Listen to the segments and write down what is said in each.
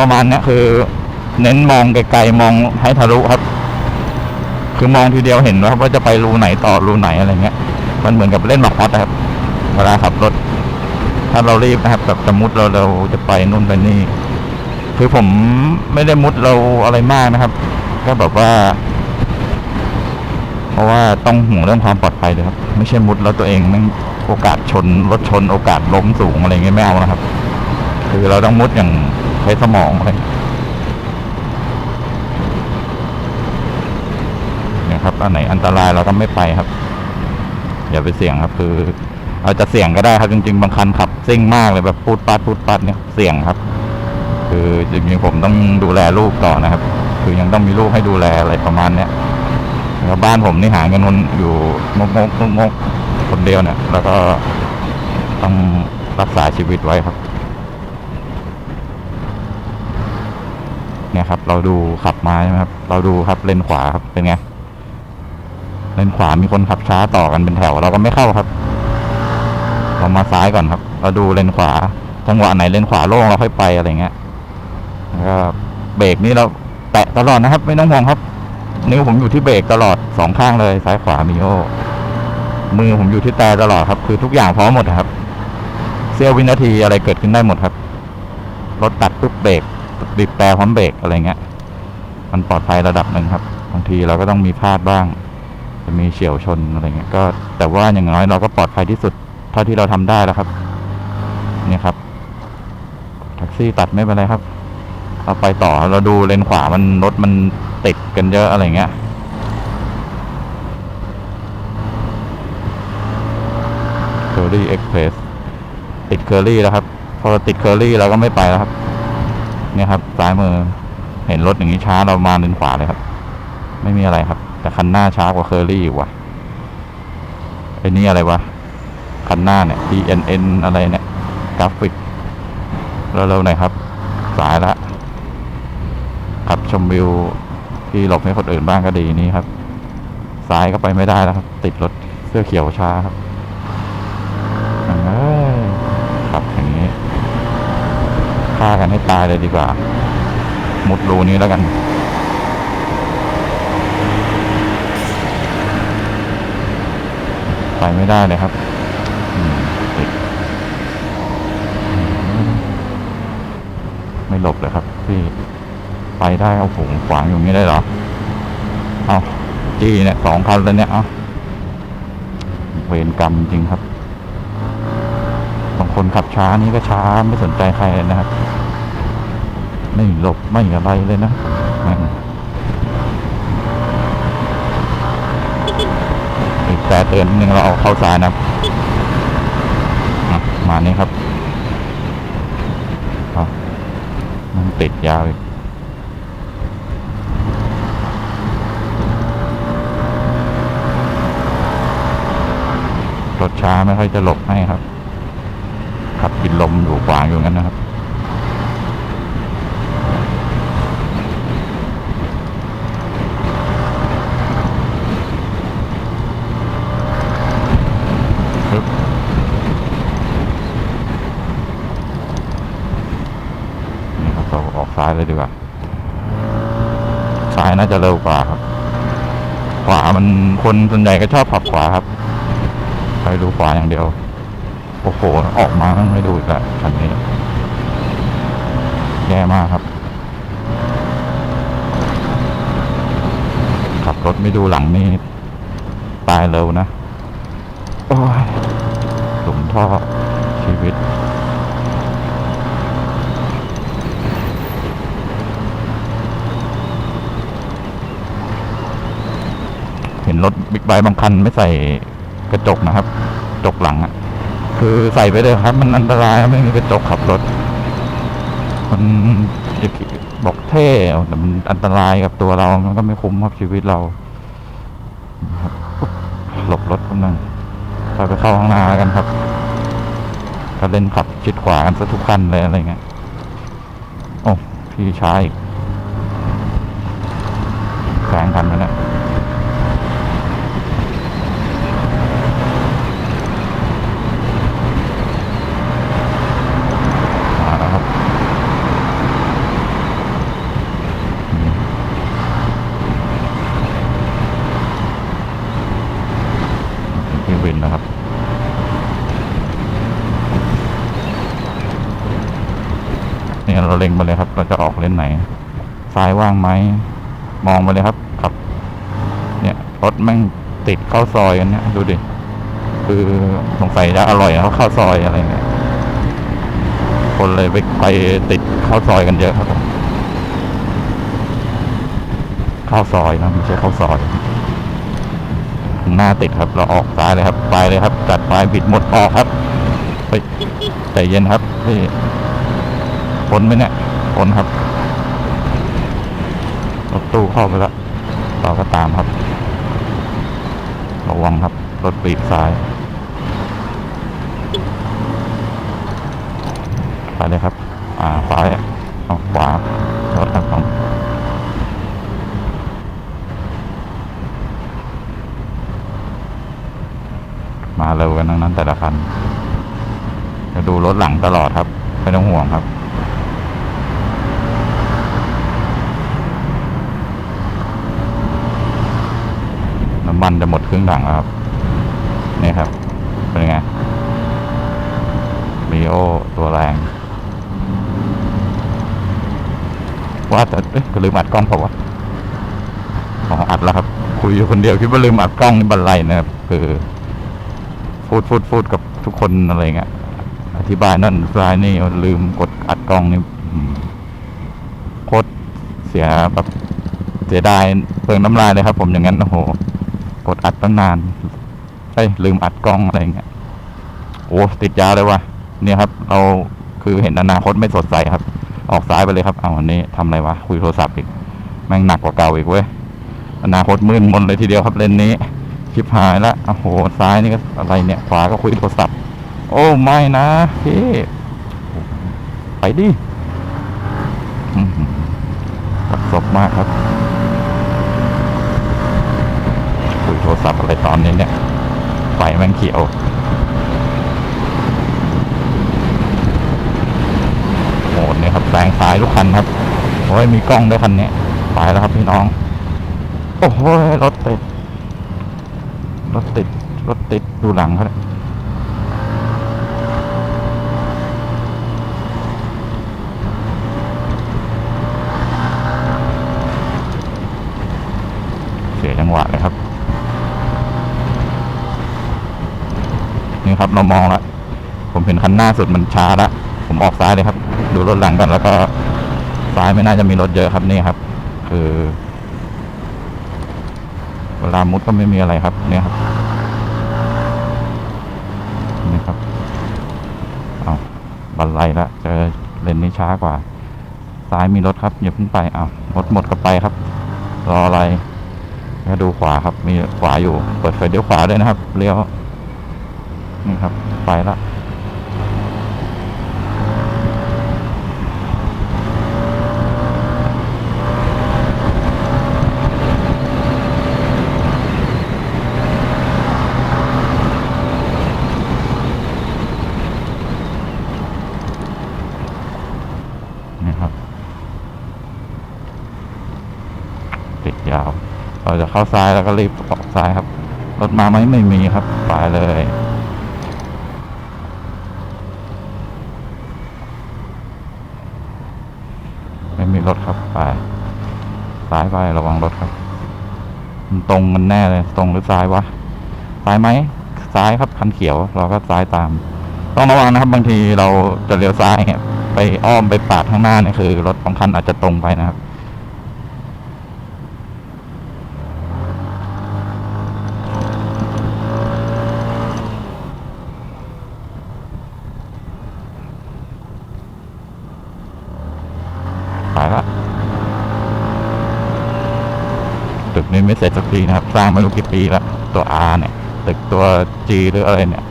ประมาณเนี้ยคือ เน้นมองไกลๆมองให้ทะลุครับ คือมองทีเดียวเห็นว่าว่าจะไปรูไหนต่อรูไหนอะไรเงี้ย มันเหมือนกับเล่นหมากฮอตนะครับ เวลาขับรถ ถ้าเรารีบนะครับแบบสมมติเราเราจะไปนู่นไปนี่ คือผมไม่ได้มุดเราอะไรมากนะครับ ก็แบบว่า เพราะว่าต้องห่วงเรื่องความปลอดภัยเลยครับ ไม่ใช่มุดแล้วตัวเองแม่งโอกาสชนรถชนโอกาสล้มสูงอะไรเงี้ยไม่เอานะครับ คือเราต้องมุดอย่าง ช้สมองอะไรเนี่ยครับอันไหนอันตรายเราก็ไม่ไปครับ อย่าไปเสี่ยงครับ คือเราจะเสี่ยงก็ได้ครับจริง ๆ บางคันขับซิ่งมากเลยแบบพูดปัดพูดปัดเนี่ยเสี่ยงครับ คือจริงๆผมต้องดูแลลูกต่อนะครับ คือยังต้องมีลูกให้ดูแลอะไรประมาณเนี้ยแล้วบ้านผมนี่หาเงินคนอยู่งกงกงกคนเดียวเนี่ยแล้วก็ต้องรักษาชีวิตไว้ครับ เนี่ยครับ เราดูขับมาใช่ไหมครับ เราดูครับเลนขวาครับเป็นไงเลนขวามีคนขับช้าต่อกันเป็นแถว เราก็ไม่เข้าครับ เรามาซ้ายก่อนครับ เราดูเลนขวาจังหวะไหนเลนขวาโล่งเราค่อยไปอะไรเงี้ยแล้วก็เบรกนี่เราแตะตลอดนะครับ ไม่ต้องห่วงครับ นิ้วผมอยู่ที่เบรกตลอดสองข้างเลยซ้ายขวามีโอมือผมอยู่ที่แต่ตลอดครับ คือทุกอย่างพร้อมหมดครับเสี้ยววินาทีอะไรเกิดขึ้นได้หมดครับรถตัดปุ๊บเบรก บีบแต่พร้อมเบรกอะไรเงี้ย มันปลอดภัยระดับหนึ่งครับ บางทีเราก็ต้องมีพลาดบ้าง จะมีเฉียวชนอะไรเงี้ย ก็แต่ว่าอย่างน้อยเราก็ปลอดภัยที่สุด เท่าที่เราทำได้แล้วครับ เนี่ยครับ แท็กซี่ตัดไม่เป็นไรครับ เราไปต่อเราดูเลนขวามันรถมันติดกันเยอะอะไรเงี้ยเคอรี่เอ็กเพรสติดเคอรี่แล้วครับ พอติดเคอรี่เราก็ไม่ไปแล้วครับ เนี่ยครับซ้ายมือเห็นรถอย่างนี้ช้าเรามาเลนขวาเลยครับ ไม่มีอะไรครับ แต่คันหน้าช้ากว่าเคอรี่อยู่ว่ะไอ้นี่อะไรวะคันหน้าเนี่ย DNN อะไรเนี่ยกราฟิกเร็วๆหน่อยครับ สายละขับชมวิวที่หลบให้คนอื่นบ้างก็ดีนี่ครับ ซ้ายก็ไปไม่ได้แล้วครับ ติดรถเสื้อเขียวช้าครับเอ้ยขับอย่างนี้ ฆ่ากันให้ตายเลยดีกว่า มุดรูนี้แล้วกันไปไม่ได้เลยครับไม่หลบเลยครับพี่ไปได้เอาผมขวางอยู่นี้ได้เหรอ เอาจี้เนี่ยสองคันแล้วเนี่ย เอาเวรกรรมจริงครับ คนขับช้านี่ก็ช้าไม่สนใจใครเลยนะครับ ไม่หลบไม่อะไรเลยนะแม่งอีกแต่เตือนนึงเราเอาเข้าซ้ายนะมานี่ครับมันติดยาวอีกรถช้าไม่ค่อยจะหลบให้ครับ ขับกินลมอยู่ขวางอยู่งั้นนะครับ นี่ครับเราออกซ้ายเลยดีกว่า ซ้ายน่าจะเร็วกว่าครับ ขวามันคนส่วนใหญ่ก็ชอบขับขวาครับ ไปดูขวาอย่างเดียว อ้โห ออกมาไม่ดูอีกแล้วคันนี้ แย่มากครับ ขับรถไม่ดูหลังนี่ ตายเร็วนะ โอ้ยหลุมท่อชีวิตเห็นรถบิ๊กไบค์บางคันไม่ใส่กระจกนะครับ กระจกหลังอะ คือใส่ไปเลยครับ มันอันตรายไม่มีกระจกขับรถ มันบอกเท่แต่มันอันตรายกับตัวเรา มันก็ไม่คุ้มครับชีวิตเราหลบรถคนหนึ่งไปไปเข้าข้างหน้ากันครับก็เล่นขับชิดขวากันซะทุกคันเลยอะไรเงี้ยโอ้พี่ชาอีกแซงกันแล้วเนี่ยมาแล้ว คืนนะครับ นี่เราเล็งไปเลยครับ เราจะออกเลนไหน ซ้ายว่างไหม มองไปเลยครับขับ เนี่ยรถแม่งติดเข้าซอยกันเนี่ยดูดิ คือสงสัยจะอร่อยเขาเข้าซอยอะไรเนี่ยคนเลยไปไปติดข้าวซอยกันเยอะครับผข้าวซอยนะไม่ใช่ข้าวซอย หน้าติดครับเราออกซ้ายเลยครับไปเลยครับจัดไปบิดหมดออกครับเฮ้ยใจเย็นครับพี่พ้นไหมเนี่ยพ้นครับรถตู้เข้าไปแล้วเราก็ตามครับระวังครับรถปีกซ้ายไปเลยครับ อ่าขวาเอาขวารถครับผมมาเร็ว กันทั้งนั้นแต่ละคัน จะดูรถหลังตลอดครับไม่ต้องห่วงครับน้ำมันจะหมดครึ่งถังแล้วครับนี่ครับ เป็นไงมีโอตัวแรงว่าแต่เอ๊ะก็ลืมอัดกล้องเปล่าวะของอัดแล้วครับ คุยอยู่คนเดียวคิดว่าลืมอัดกล้องนี่บันไลนะครับคือ พูดพูดพูดกับทุกคนอะไรเงี้ยอธิบายนั่นซ้ายนี่ลืมกดอัดกล้องนี่โคตรเสียแบบเสียดายเปลืองน้ำลายเลยครับ ผมอย่างนั้นโอ้โห กดอัดตั้งนานเอ้ยลืมอัดกล้องอะไรเงี้ยโอ้ติดยาเลยว่ะเนี่ยครับ เราคือเห็นอนาคตไม่สดใสครับ ออกซ้ายไปเลยครับเอาวันนี้ทำอะไรวะคุยโทรศัพท์อีกแม่งหนักกว่าเก่าอีกเว้ยอนาคตมืดมนเลยทีเดียวครับเลนนี้ ชิบหายละโอ้โห ซ้ายนี่ก็อะไรเนี่ย ขวาก็คุยโทรศัพท์ โอ้ไม่นะพี่ไปดิอื้อหือสับสบมากครับ คุยโทรศัพท์อะไรตอนนี้เนี่ย ไฟแม่งเขียวโหดเนี่ยครับแซงซ้ายทุกคันครับ โอ้ยมีกล้องด้วยคันนี้ ไปแล้วครับพี่น้อง โอ้โหรถติด ถติด รถติดดูหลังเขาเลยเสียจังหวะเลยครับ นี่ครับเรามองแล้วผมเห็นคันหน้าสุดมันช้าละผมออกซ้ายเลยครับ ดูรถหลังก่อนแล้วก็ซ้ายไม่น่าจะมีรถเยอะครับนี่ครับ คือ ลามุดก็ไม่มีอะไรครับ เนี่ยครับนี่ครับเอาบันไลละเจอเลนนี้ช้ากว่า ซ้ายมีรถครับอย่าเพิ่งไปเอารถหมดก็ไปครับ รออะไรแล้วดูขวาครับ มีขวาอยู่ เปิดไฟเลี้ยวขวาด้วยนะครับเลี้ยวนี่ครับ ไปละ นี่ครับ ติดยาว เรา จะเข้าซ้ายแล้วก็รีบออกซ้ายครับ รถมาไหมไม่มีครับไปเลยไม่มีรถครับไปซ้ายไประวังรถครับมันตรงกันแน่เลย ตรงหรือซ้ายวะซ้ายไหมซ้ายครับคันเขียว เราก็ซ้ายตาม ต้องระวังนะครับ บางทีเราจะเลี้ยวซ้ายเนี่ยไปอ้อมไปปาดข้างหน้าเนี่ยคือ รถบางคันอาจจะตรงไปนะครับ ไปละตึกนี้ไม่เส ร็จสักทีนะครับ สร้างไม่รู้กี่ปีแล้ว ตัว R เนี่ย ตึกตัว G หรืออะไรเนี่ย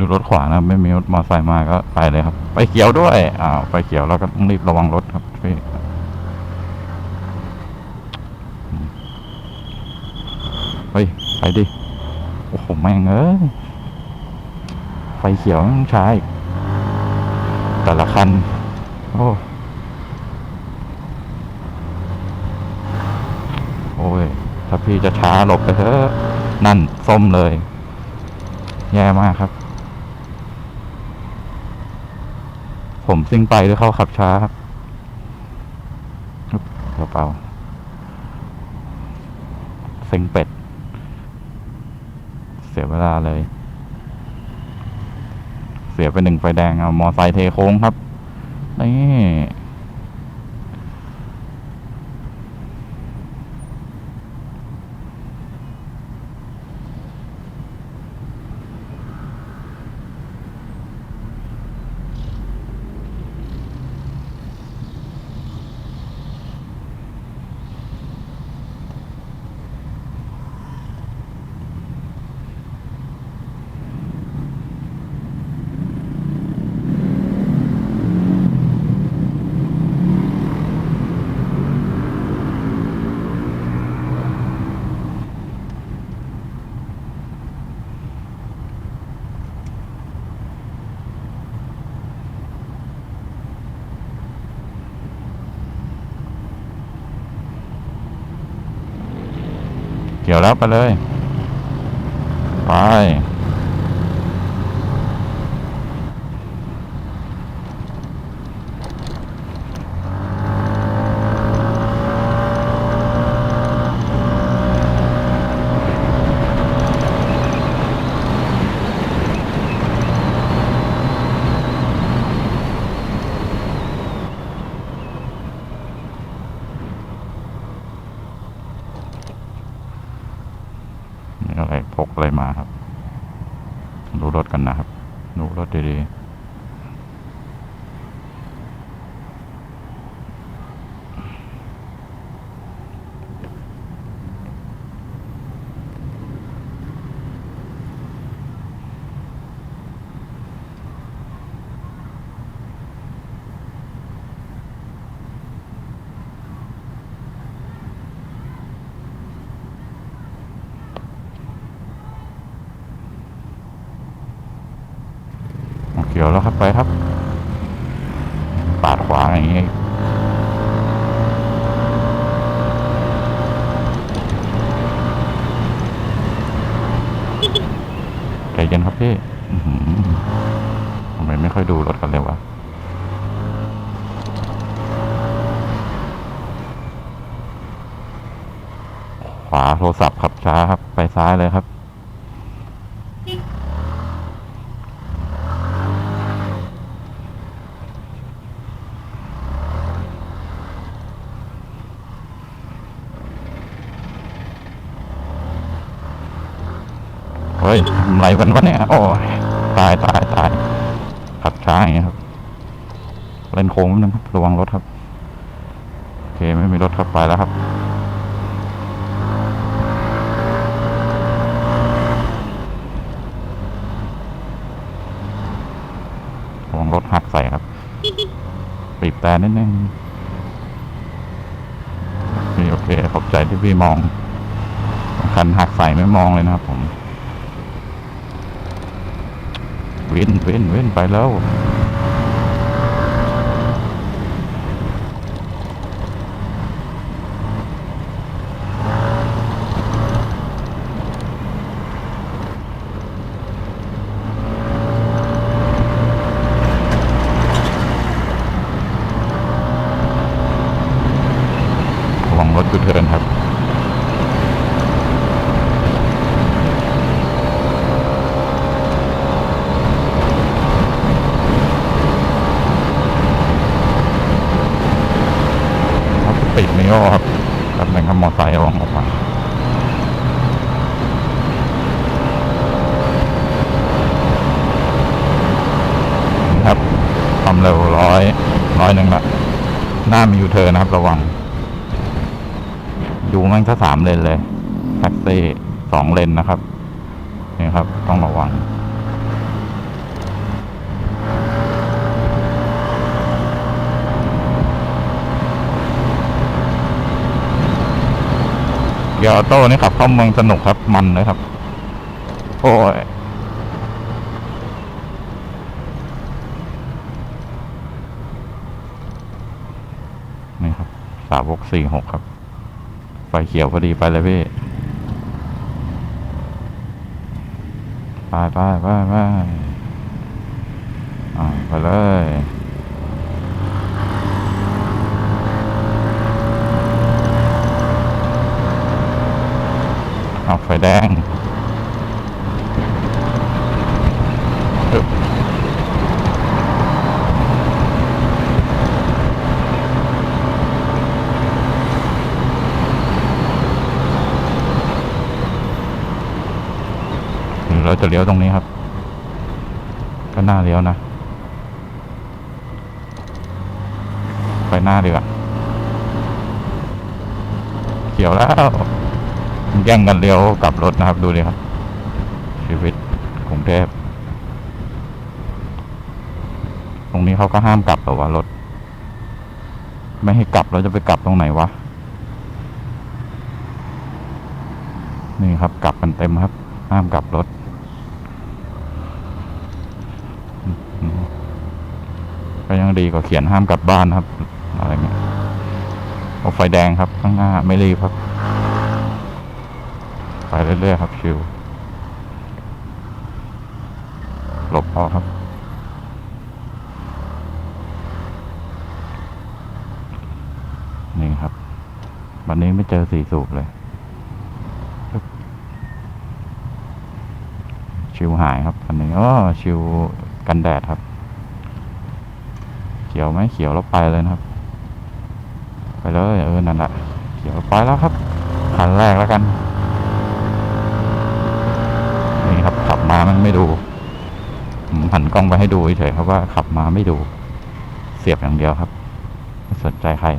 ดูรถขวานะ ไม่มีรถมอเตอร์ไซค์มาก็ไปเลยครับ ไปเขียวด้วย อ้าว ไปเขียวแล้วก็ต้องรีบระวังรถครับพี่เฮ้ย ไป ดิ โอ้โห แม่งเอ้ย ไฟเขียวช้าอีกแต่ละคัน โอ้โอ้ย ถ้าพี่จะช้าหลบไปเถอะ นั่น ส้มเลย แย่มากครับ ผมซิ่งไปหรือเขาขับช้าครับกระเป๋าเซ็งเป็ด สียเวลาเลย เสียไปหนึ่งไฟแดงเอามอไซค์เทโค้งครับ นี่ เกี่ยวแล้วไปเลย ไป กอะไรมาครับ ดูรถกันนะครับ ดูรถดีๆเกี่ยวแล้วครับ ไปครับ ปาดขวาอย่างนี้ใจเย็นครับพี่ทำไมไม่ค่อยดูรถกันเลยวะขวาโทรศัพท์ขับช้าครับ ไปซ้ายเลยครับ ฮ้ยทำไรกันวะเนี่ยโอ้ยตายตายตายขับช้าอย่างเงี้ยครับ เล่นโค้งนิดนึงครับระวังรถครับ โอเคไม่มีรถเข้าไปแล้วครับระวังรถหักใส่ครับบีบแต่นิดนึงนี่โอเคขอบใจที่พี่มองคันหักใส่ไม่มองเลยนะครับผม เว้นเว้นเว้นไปแล้ว ระวังรถยูเทิร์นครับ ครับปิดไม่ออกครับครับเป็นขับมอไซค์ลองออกมานี่ครับ ความเร็วร้อยร้อยหนึ่งละหน้ามียูเทิร์นะครับ ระวังอยู่มันถ้าสามเลนเลยแท็กซี่สองเลนนะครับนี่ครับ ต้องระวังเกียร์ออโต้นี่ขับเข้าเมืองสนุกครับมันเลยครับ โอ้ย สาวกสี่หกครับ ไฟเขียวพอดีไปเลยพี่ไปไปไปไปอ่าไปเลยเอาไฟแดงอึ๊บหรือ เราจะเลี้ยวตรงนี้ครับ ก็น่าเลี้ยวนะ ไปหน้าดีกว่าเขียวแล้วแย่งกันเลี้ยวกลับรถนะครับดูดิครับ ชีวิตกรุงเทพตรงนี้เขาก็ห้ามกลับเหรอวะรถ ไม่ให้กลับเราจะไปกลับตรงไหนวะนี่ครับกลับกันเต็มครับ ห้ามกลับรถอืมก็ ยังดีกว่าเขียนห้ามกลับบ้านครับ อะไรเงี้ยเอาไฟแดงครับ ข้างหน้าไม่รีบครับ ไปเรื่อยๆครับชิวหลบพอครับนี่ครับ วันนี้ไม่เจอสีสูบเลย ชิวหายครับอันนี้อ๋อชิวกันแดดครับ ขียวไหมเขียวแล้วไปเลยนะครับ ไปเลยเออนั่นแหละเขียวไปแล้วครับคันแรกแล้วกันนี่ครับขับมามันไม่ดูผมหันกล้องไปให้ดูเฉยๆครับว่าขับมาไม่ดู เสียบอย่างเดียวครับไม่สนใจใคร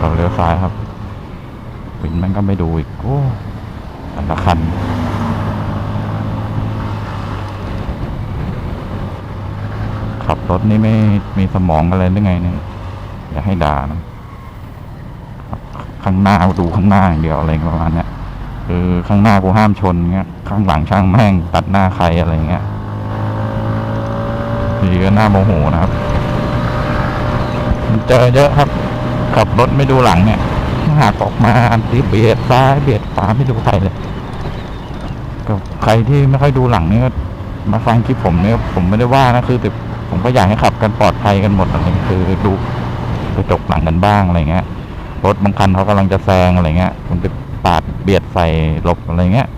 เราเลี้ยวซ้ายครับวินมัน ก็ไม่ดูอีก โอ้แต่ละคันขับรถนี่ไม่มีสมองอะไรหรือไงเนี่ยอย่าให้ด่านะข้างหน้าดูข้างหน้าอย่างเดียวอะไรประมาณเนี้ยคือข้างหน้ากูห้ามชนเงี้ยข้างหลังช่างแม่งตัดหน้าใครอะไรเงี้ยนี่ก็หน้าโมโหนะครับเจอเยอะครับ ขับรถไม่ดูหลังเนี่ย หักออกมาอันที่เบียดซ้ายเบียดขวาไม่ดูใครเลยก็ใครที่ไม่ค่อยดูหลังนี่ก็มาฟังคลิปผมเนี่ยผมไม่ได้ว่านะคือแต่ผมก็อยากให้ขับกันปลอดภัยกันหมดอะไรเงี้ยคือดูกระจกหลังกันบ้างอะไรเงี้ยรถบางคันเขากำลังจะแซงอะไรเงี้ยคุณไปปาดเบียดใส่หลบอะไรเงี้ย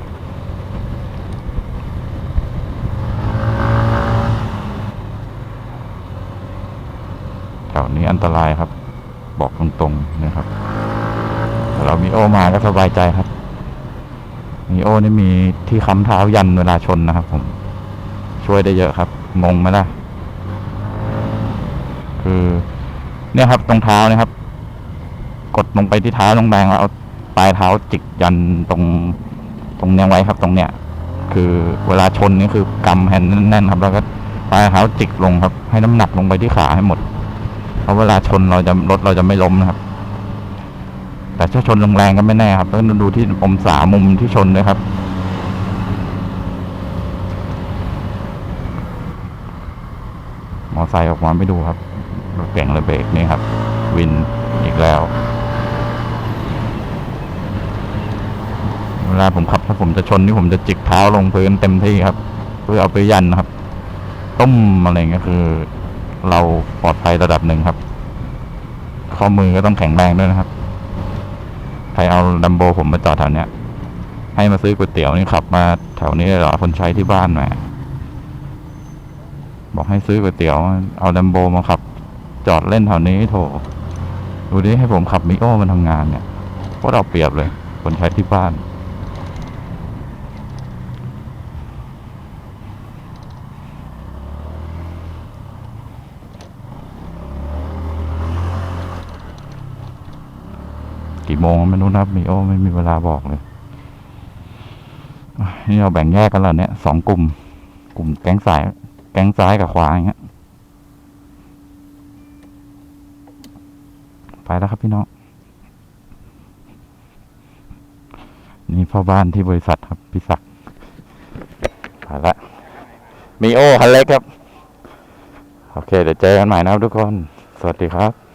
แถวนี้อันตรายครับ บอกตรงๆนะครับ เรามีโอมาก็สบายใจครับ มีโอนี่มีที่ค้ำเท้ายันเวลาชนนะครับ ผม ช่วยได้เยอะครับ งงไหมล่ะ คือ เนี่ยครับ ตรงเท้านะครับ กดลงไปที่เท้าลงแรงแล้วเอาปลายเท้าจิกยันตรง ตรงเนี้ยไว้ครับ ตรงเนี้ย คือเวลาชนนี่คือกำแฮนแน่นๆครับ แล้วก็ปลายเท้าจิกลงครับ ให้น้ำหนักลงไปที่ขาให้หมดเพราะเวลาชนเราจะรถเราจะไม่ล้มนะครับ แต่ถ้าชนแรงๆก็ไม่แน่ครับต้องดูที่องศามุมที่ชนด้วยครับมอไซค์ออกมาไม่ดูครับรถเก่งเลยเบรกนี่ครับ วินอีกแล้ว เวลาผมขับถ้าผมจะชนนี่ผมจะจิกเท้าลงพื้นเต็มที่ครับ เพื่อเอาไปยันนะครับ ต้มอะไรเงี้ยคือ เราปลอดภัยระดับหนึ่งครับ ข้อมือก็ต้องแข็งแรงด้วยนะครับ รเอาดัมโบผมมาจอดแถวเนี้ย ให้มาซื้อก๋วยเตี๋ยวนี่ขับมาแถวนี้เลยเหรอคนใช้ที่บ้านแหมบอกให้ซื้อก๋วยเตี๋ยว เอาดัมโบมาขับ จอดเล่นแถวนี้โถดูดิให้ผมขับมิโอมันทำงานเนี่ยก็เรเอาเปรียบเลย คนใช้ที่บ้าน โมงไม่รู้นะครับมีโอไม่มีเวลาบอกเลยนี่เราแบ่งแยกกันแล้วเนี่ยสองกลุ่ม กลุ่มแก๊งสาย แก๊งซ้ายกับขวาอย่างเงี้ยไปแล้วครับพี่น้องนี่เฝ้าบ้านที่บริษัทครับพี่ศักดิ์ไปละมีโอคันเล็กครับ โอเค เดี๋ยวเจอกันใหม่นะครับทุกคน สวัสดีครับ